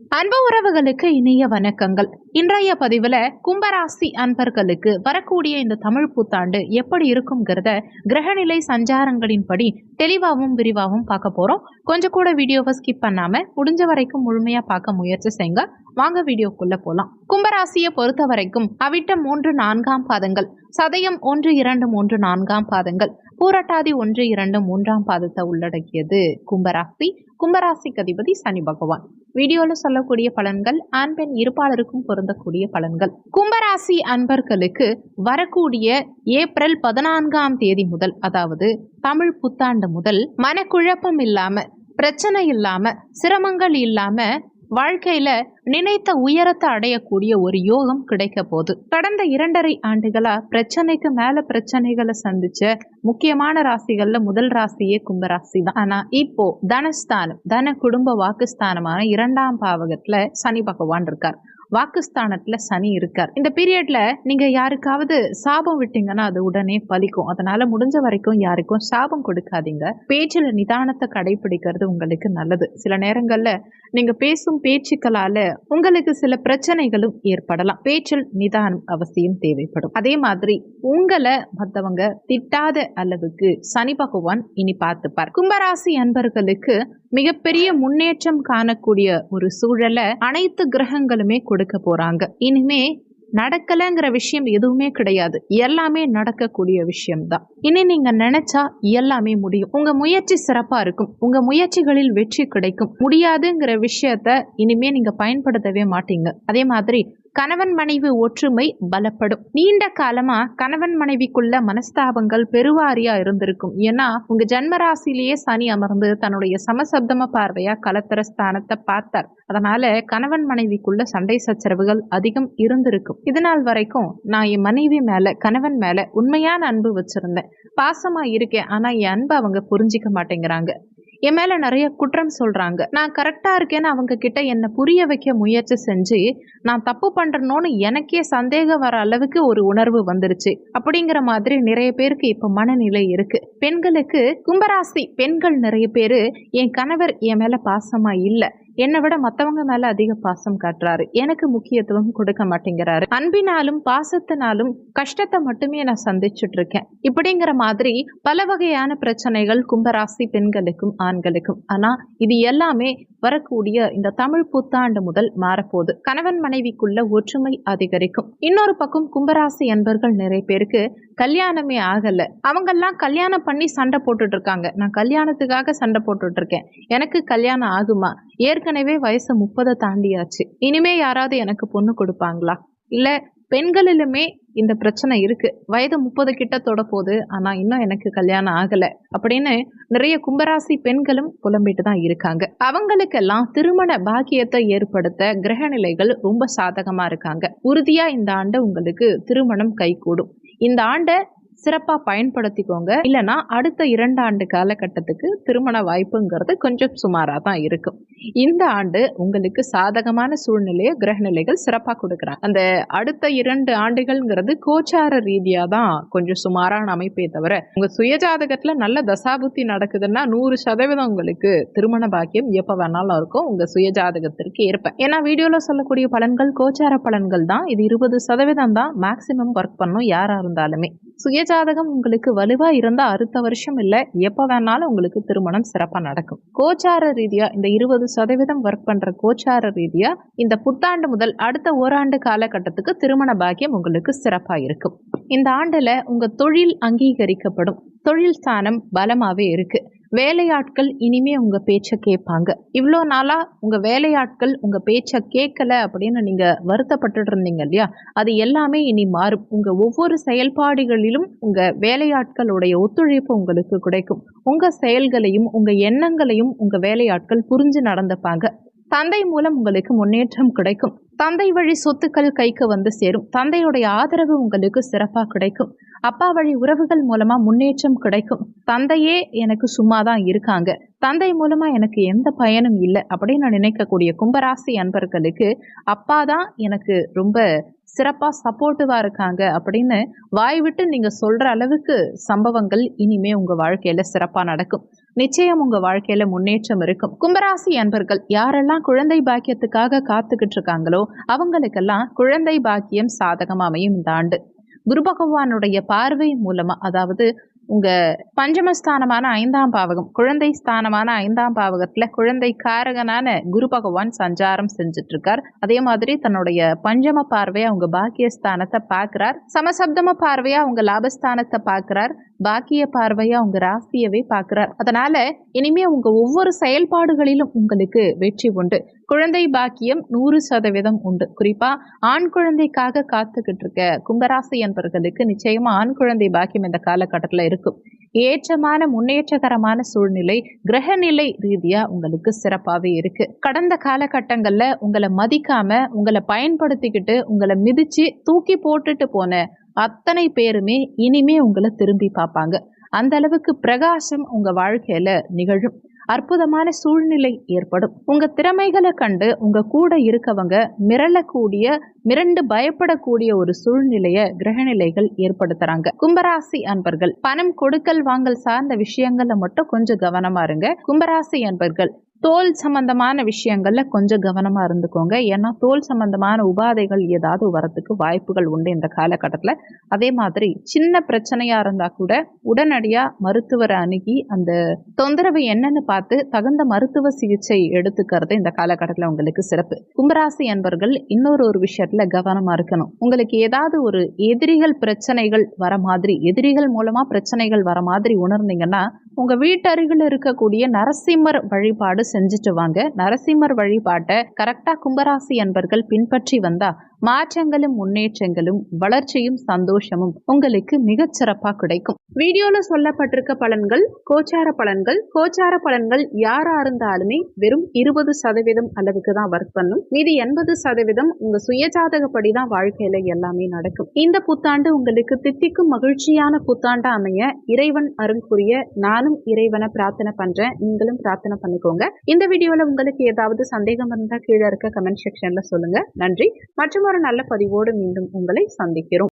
அன்பு உறவுகளுக்கு இனிய வணக்கங்கள். இன்றைய பதிவில் கும்பராசி அன்பர்களுக்கு வரக்கூடிய இந்த தமிழ் புத்தாண்டு எப்படி இருக்குங்கிறத கிரகநிலை சஞ்சாரங்களின்படி தெளிவாகவும் விரிவாகவும் பார்க்க போகிறோம் கொஞ்சம் கூட வீடியோவை ஸ்கிப் பண்ணாமல் முடிஞ்ச வரைக்கும் முழுமையாக பார்க்க முயற்சி செய்யுங்க. வாங்க வீடியோக்குள்ள போகலாம் கும்பராசியை பொறுத்த வரைக்கும் அவிட்டம் மூன்று நான்காம் பாதங்கள் சதயம் ஒன்று இரண்டு மூன்று நான்காம் பாதங்கள் பூரட்டாதி ஒன்று இரண்டு மூன்றாம் பாதத்தை உள்ளடக்கியது கும்பராசி. கும்பராசிக்கு அதிபதி சனி பகவான். வீடியோவில் சொல்லக்கூடிய பலன்கள் ஆண் பெண் இருப்பாளருக்கும் பொருந்தக்கூடிய பலன்கள். கும்பராசி அன்பர்களுக்கு வரக்கூடிய ஏப்ரல் பதினான்காம் தேதி முதல் அதாவது தமிழ் புத்தாண்டு முதல் மனக்குழப்பம் இல்லாம பிரச்சனை இல்லாம சிரமங்கள் இல்லாம வாழ்க்கையில நினைத்த உயரத்தை அடையக்கூடிய ஒரு யோகம் கிடைக்க போகுது. கடந்த இரண்டரை ஆண்டுகளா பிரச்சனைக்கு மேல பிரச்சனைகளை சந்திச்ச முக்கியமான ராசிகள்ல முதல் ராசியே கும்பராசி தான் ஆனா இப்போ தனஸ்தானம் தன குடும்ப வாக்குஸ்தானமான இரண்டாம் பாவகத்துல சனி பகவான் இருக்கார். வாக்குஸ்தானத்துல சனி இருக்கார். இந்த பீரியட்ல நீங்க யாருக்காவது சாபம் விட்டீங்கன்னா அது உடனே பலிக்கும். அதனால முடிஞ்ச வரைக்கும் யாருக்கும் சாபம் கொடுக்காதீங்க. பேச்சுல நிதானத்தை கடைபிடிக்கிறது உங்களுக்கு நல்லது. சில நேரங்கள்ல நீங்க பேசும் பேச்சுக்களால உங்களுக்கு சில பிரச்சனைகளும் ஏற்படலாம். பேச்சில் நிதானம் அவசியம் தேவைப்படும். அதே மாதிரி உங்களை மற்றவங்க திட்டாத அளவுக்கு சனி பகவான் இனி பார்த்துப்பார். கும்பராசி அன்பர்களுக்கு மிகப்பெரிய முன்னேற்றம் காணக்கூடிய ஒரு சூழலை அனைத்து கிரகங்களுமே கொடுக்க போறாங்க. இனிமே நடக்கலைங்கிற விஷயம் எதுவுமே கிடையாது. எல்லாமே நடக்கக்கூடிய விஷயம்தான். இனி நீங்க நினைச்சா எல்லாமே முடியும். உங்க முயற்சி சிறப்பா இருக்கும். உங்க முயற்சிகளில் வெற்றி கிடைக்கும். முடியாதுங்கிற விஷயத்த இனிமே நீங்க பயன்படுத்தவே மாட்டீங்க. அதே மாதிரி கணவன் மனைவி ஒற்றுமை பலப்படும். நீண்ட காலமா கணவன் மனைவிக்குள்ள மனஸ்தாபங்கள் பெருவாரியா இருந்திருக்கும். ஏன்னா உங்க ஜென்மராசிலேயே சனி அமர்ந்து தன்னுடைய சமசப்தம பார்வையா கலத்தர ஸ்தானத்தை பார்த்தார். அதனால கணவன் மனைவிக்குள்ள சண்டை சச்சரவுகள் அதிகம் இருந்திருக்கும். இது நாள் வரைக்கும் நான் என் மனைவி மேல கணவன் மேல உண்மையான அன்பு வச்சிருந்தேன். பாசமா இருக்கேன் ஆனா என் அன்பை அவங்க புரிஞ்சிக்க மாட்டேங்கிறாங்க. என் மேல நிறைய குற்றம் சொல்றாங்க. நான் கரெக்டா இருக்கேன்னு அவங்க கிட்ட என்னை புரிய வைக்க முயற்சி செஞ்சு நான் தப்பு பண்றனோன்னு எனக்கே சந்தேகம் வர அளவுக்கு ஒரு உணர்வு வந்துருச்சு. அப்படிங்கிற மாதிரி நிறைய பேருக்கு இப்ப மனநிலை இருக்கு. பெண்களுக்கு கும்பராசி பெண்கள் நிறைய பேரு என் கணவர் என் மேல பாசமா இல்லை. என்னை விட மற்றவங்க மேல அதிக பாசம் காட்டுறாரு. எனக்கு முக்கியத்துவம் கொடுக்க மாட்டேங்கிறாரு. அன்பினாலும் பாசத்தினாலும் கஷ்டத்தை மட்டுமே நான் சந்திச்சுட்டு இருக்கேன். இப்படிங்கிற மாதிரி பல வகையான பிரச்சனைகள் கும்பராசி பெண்களுக்கும் ஆண்களுக்கும். ஆனா இது எல்லாமே வரக்கூடிய இந்த தமிழ் புத்தாண்டு முதல் மாறப்போகுது. கணவன் மனைவிக்குள்ள ஒற்றுமை அதிகரிக்கும். இன்னொரு பக்கம் கும்பராசி என்பர்கள் நிறைய பேருக்கு கல்யாணமே ஆகலை. அவங்கெல்லாம் கல்யாணம் பண்ணி சண்டை போட்டுட்டு இருக்காங்க நான் கல்யாணத்துக்காக சண்டை போட்டுட்டு இருக்கேன் எனக்கு கல்யாணம் ஆகுமா? ஏற்கனவே வயசு முப்பதை தாண்டியாச்சு. இனிமே யாராவது எனக்கு பொண்ணு கொடுப்பாங்களா? இல்ல பெண்களிலுமே இந்த பிரச்சனை இருக்கு. வயது முப்பது கிட்ட தொட போகுது. ஆனா இன்னும் எனக்கு கல்யாணம் ஆகல. அப்படின்னு நிறைய கும்பராசி பெண்களும் புலம்பிட்டு தான் இருக்காங்க. அவங்களுக்கெல்லாம் திருமண பாக்கியத்தை ஏற்படுத்த கிரகநிலைகள் ரொம்ப சாதகமா இருக்காங்க. உறுதியா இந்த ஆண்டு உங்களுக்கு திருமணம் கைகூடும். இந்த ஆண்டை சிறப்பாக பயன்படுத்திக்கோங்க. இல்லைனா அடுத்த இரண்டு ஆண்டு காலகட்டத்துக்கு திருமண வாய்ப்புங்கிறது கொஞ்சம் சுமாராக தான் இருக்கும். இந்த ஆண்டு உங்களுக்கு சாதகமான சூழ்நிலையை கிரகநிலைகள் சிறப்பாக கொடுக்குறாங்க அந்த அடுத்த இரண்டு ஆண்டுகள்ங்கிறது கோச்சார ரீதியாக தான் கொஞ்சம் சுமாரான அமைப்பே தவிர உங்கள் சுயஜாதகத்தில் நல்ல தசாபுத்தி நடக்குதுன்னா நூறு சதவீதம் உங்களுக்கு திருமண பாக்கியம் எப்போ வேணாலும் இருக்கும். உங்கள் சுயஜாதகத்திற்கு ஏற்ப. ஏன்னா வீடியோவில் சொல்லக்கூடிய பலன்கள் கோச்சார பலன்கள் தான். இது இருபது சதவீதம் தான் மேக்சிமம் ஒர்க் பண்ணும் யாராக இருந்தாலுமே. சுயஜாதகம் உங்களுக்கு வலுவாக இருந்தால் அடுத்த வருஷம் இல்லை எப்போ வேணாலும் உங்களுக்கு திருமணம் சிறப்பாக நடக்கும். கோச்சார ரீதியாக இந்த இருபது சதவீதம் ஒர்க் பண்ற கோச்சார ரீதியா இந்த புத்தாண்டு முதல் அடுத்த ஓராண்டு காலகட்டத்துக்கு திருமண பாக்கியம் உங்களுக்கு சிறப்பா இருக்கும் இந்த ஆண்டுல உங்க தொழில் அங்கீகரிக்கப்படும். தொழில் ஸ்தானம் பலமாவே இருக்கு. வேலையாட்கள் இனிமே உங்க பேச்சை கேட்பாங்க. இவ்வளோ நாளா உங்க வேலையாட்கள் உங்க பேச்சை கேட்கல அப்படின்னு நீங்க வருத்தப்பட்டுட்டு இருந்தீங்க இல்லையா? அது எல்லாமே இனி மாறும். உங்க ஒவ்வொரு செயல்பாடுகளிலும் உங்க வேலையாட்களுடைய ஒத்துழைப்பு உங்களுக்கு கிடைக்கும். உங்க செயல்களையும் உங்க எண்ணங்களையும் உங்க வேலையாட்கள் புரிஞ்சு நடந்துப்பாங்க. தந்தை மூலம் உங்களுக்கு முன்னேற்றம் கிடைக்கும். தந்தை வழி சொத்துக்கள் கைக்கு வந்து சேரும். தந்தையுடைய ஆதரவு உங்களுக்கு சிறப்பாக கிடைக்கும். அப்பா வழி உறவுகள் மூலமா முன்னேற்றம் கிடைக்கும். தந்தையே எனக்கு சும்மா தான் இருக்காங்க. தந்தை மூலமா எனக்கு எந்த பயனும் இல்லை அப்படின்னு நான் நினைக்கக்கூடிய கும்பராசி அன்பர்களுக்கு அப்பா தான் எனக்கு ரொம்ப சிறப்பாக சப்போர்ட்டிவாக இருக்காங்க அப்படின்னு வாய் விட்டு நீங்கள் சொல்கிற அளவுக்கு சம்பவங்கள் இனிமே உங்கள் வாழ்க்கையில் சிறப்பாக நடக்கும். நிச்சயம் உங்க வாழ்க்கையில முன்னேற்றம் இருக்கும். கும்பராசி அன்பர்கள் யாரெல்லாம் குழந்தை பாக்கியத்துக்காக காத்துக்கிட்டு இருக்காங்களோ அவங்களுக்கெல்லாம் குழந்தை பாக்கியம் சாதகம் அமையும் இந்த ஆண்டு. குரு பகவானுடைய பார்வை மூலமா அதாவது உங்க பஞ்சமஸ்தானமான ஐந்தாம் பாவகம் குழந்தை ஸ்தானமான ஐந்தாம் பாவகத்துல குழந்தை காரகனான குரு பகவான் சஞ்சாரம் செஞ்சுட்டு இருக்கார் அதே மாதிரி தன்னுடைய பஞ்சம பார்வையா அவங்க பாக்கியஸ்தானத்தை பார்க்கிறார். சமசப்தம பார்வையா அவங்க லாபஸ்தானத்தை பார்க்கிறார். பாக்கிய பார்வையா உங்க ராசியவே பார்க்கிறார். அதனால இனிமே உங்க ஒவ்வொரு செயல்பாடுகளிலும் உங்களுக்கு வெற்றி உண்டு. குழந்தை பாக்கியம் நூறு சதவீதம் உண்டு. குறிப்பா ஆண் குழந்தைக்காக காத்துக்கிட்டு இருக்க கும்பராசி என்பவர்களுக்கு நிச்சயமா ஆண் குழந்தை பாக்கியம் இந்த காலகட்டத்தில் இருக்கும். ஏற்றமான முன்னேற்றகரமான சூழ்நிலை கிரகநிலை ரீதியா உங்களுக்கு சிறப்பாகவே இருக்கு. கடந்த காலகட்டங்கள்ல உங்களை மதிக்காம உங்களை பயன்படுத்திக்கிட்டு உங்களை மிதிச்சு தூக்கி போட்டுட்டு போன அத்தனை பேருமே இனிமே உங்களை திரும்பி பார்ப்பாங்க. அந்த அளவுக்கு பிரகாசம் உங்க வாழ்க்கையில நிகழும். அற்புதமான சூழ்நிலை ஏற்படும். உங்க திறமைகளை கண்டு உங்க கூட இருக்கவங்க மிரளக்கூடிய மிரண்டு பயப்படக்கூடிய ஒரு சூழ்நிலைய கிரகநிலைகள் ஏற்படுத்துறாங்க. கும்பராசி அன்பர்கள் பணம் கொடுக்கல் வாங்கல் சார்ந்த விஷயங்கள்ல மட்டும் கொஞ்சம் கவனமா இருங்க. கும்பராசி அன்பர்கள் தோல் சம்பந்தமான விஷயங்களில் கொஞ்சம் கவனமாக இருந்துக்கோங்க. ஏன்னா தோல் சம்பந்தமான உபாதைகள் ஏதாவது வரத்துக்கு வாய்ப்புகள் உண்டு இந்த காலகட்டத்தில். அதே மாதிரி சின்ன பிரச்சனையாக இருந்தால் கூட உடனடியாக மருத்துவரை அணுகி அந்த தொந்தரவு என்னன்னு பார்த்து தகுந்த மருத்துவ சிகிச்சை எடுத்துக்கிறது இந்த காலகட்டத்தில் உங்களுக்கு சிறப்பு. கும்பராசி அன்பர்கள் இன்னொரு ஒரு விஷயத்தில் கவனமாக இருக்கணும். உங்களுக்கு ஏதாவது ஒரு எதிரிகள் பிரச்சனைகள் வர மாதிரி எதிரிகள் மூலமாக பிரச்சனைகள் வர மாதிரி உணர்ந்தீங்கன்னா உங்க வீட்டருகில் இருக்கக்கூடிய நரசிம்மர் வழிபாடு செஞ்சுட்டு வாங்க. நரசிம்மர் வழிபாட்டை கரெக்டா கும்பராசி அன்பர்கள் பின்பற்றி வந்தா மாற்றங்களும் முன்னேற்றங்களும் வளர்ச்சியும் சந்தோஷமும் உங்களுக்கு மிகச் சிறப்பா கிடைக்கும். வீடியோல சொல்லப்பட்டிருக்க பலன்கள் கோச்சார பலன்கள். கோச்சார பலன்கள் யாரா இருந்தாலுமே வெறும் இருபது சதவீதம் அளவுக்கு தான் ஒர்க் பண்ணும். மீதி எண்பது சதவீதம் உங்க சுயஜாதகப்படி தான் வாழ்க்கையில எல்லாமே நடக்கும். இந்த புத்தாண்டு உங்களுக்கு தித்திக்கும் மகிழ்ச்சியான புத்தாண்டா அமைய இறைவன் அருள்குரிய நானும் இறைவனை பிரார்த்தனை பண்றேன். நீங்களும் பிரார்த்தனை பண்ணிக்கோங்க. இந்த வீடியோல உங்களுக்கு ஏதாவது சந்தேகம் இருந்தா கீழே இருக்க கமெண்ட் செக்ஷன்ல சொல்லுங்க. நன்றி. மற்றும் ஒரு நல்ல பதிவோடு மீண்டும் உங்களை சந்திக்கிறோம்.